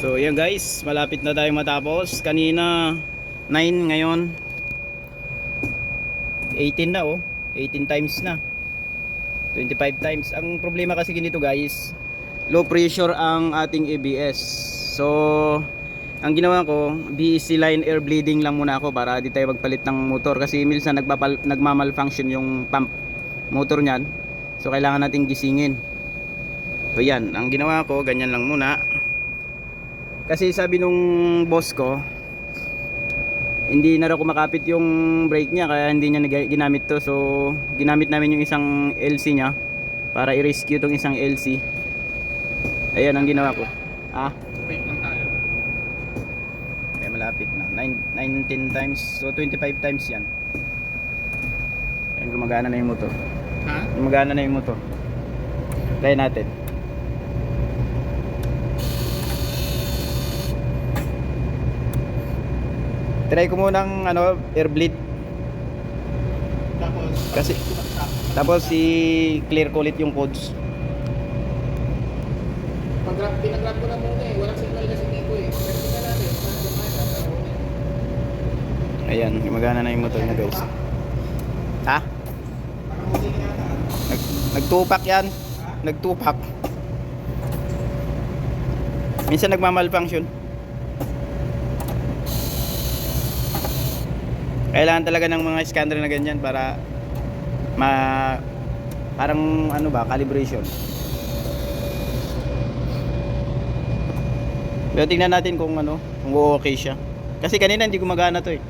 So yan guys, malapit na tayong matapos. Kanina 9 ngayon 18 na oh. 18 times na. 25 times. Ang problema kasi ganito guys, low pressure ang ating ABS. So ang ginawa ko, BEC line air bleeding lang muna ako para di tayo magpalit ng motor kasi minsan nagpapal, nagmamalfunction yung pump motor niyan. So kailangan nating gisingin. So yan, ang ginawa ko, ganyan lang muna. Kasi sabi nung boss ko, hindi na raw kumakapit yung brake niya kaya hindi niya ginamit to. So ginamit namin yung isang LC niya para i-rescue tong isang LC. Ayan ang ginawa ko. Ah, Wait lang tayo. kaya malapit na. 9, 19 times, so 25 times yan. Ayan, gumagana na yung motor. Ha? Gumagana na yung motor. Try natin. Try ko munang ano, air bleed Tapos, Kasi- tapos i-clear ko ulit yung codes. pag-grab, pinagrab ko na muna eh. Walang signal kasi dito eh. Pero tingnan natin. Ayan, gumagana na yung motor niya guys. Ha? Nag, nagtupak yan. Nagtupak. Minsan nagmamalfunction. Kailangan talaga ng mga scanner na ganyan para ma parang ano ba, calibration. Pero tingnan natin kung ano, kung okay siya. Kasi kanina hindi gumagana to eh.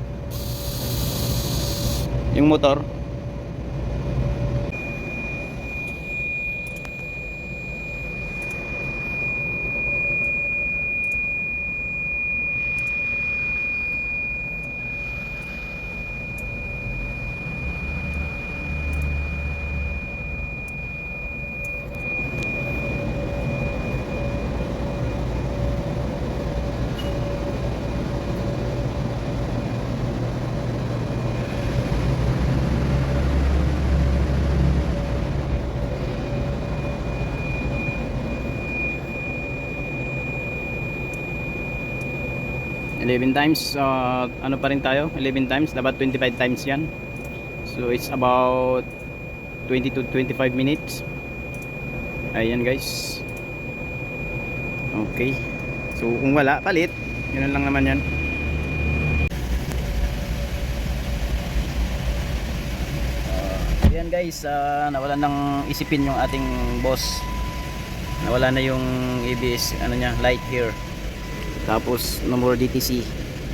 Yung motor. Eleven times uh, ano pa rin tayo 11 times dapat 25 times yan. So it's about 20 to 25 minutes. Ayan guys. Okay. So kung wala palit. Yun lang naman yan. Uh, ayan guys. Uh, nawalan ng isipin yung ating boss. Nawala na yung ABS ano niya light here tapos no more DTC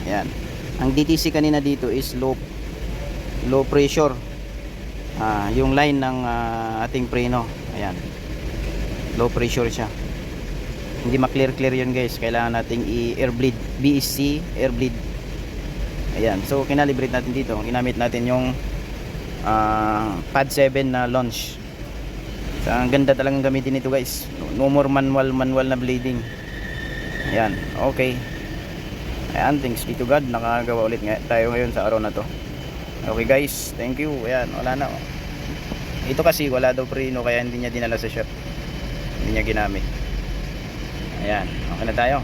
ayan. Ang DTC kanina dito is low low pressure. Ah, yung line ng ah, ating preno. Ayan. Low pressure siya. Hindi ma-clear clear yun guys. Kailangan nating i-air bleed BSC air bleed ayan. So kinalibrate natin dito. Ginamit natin yung ah, pad 7 na launch. So, ang ganda talagang gamitin ito guys. No more manual manual na bleeding Ayan, okay. Ayan, thanks be to God. Nakagawa ulit nga tayo ngayon sa araw na to. Okay guys, thank you. Ayan, wala na. oh. Ito kasi wala daw preno kaya hindi niya dinala sa shop. Hindi niya ginamit. Ayan, okay na tayo.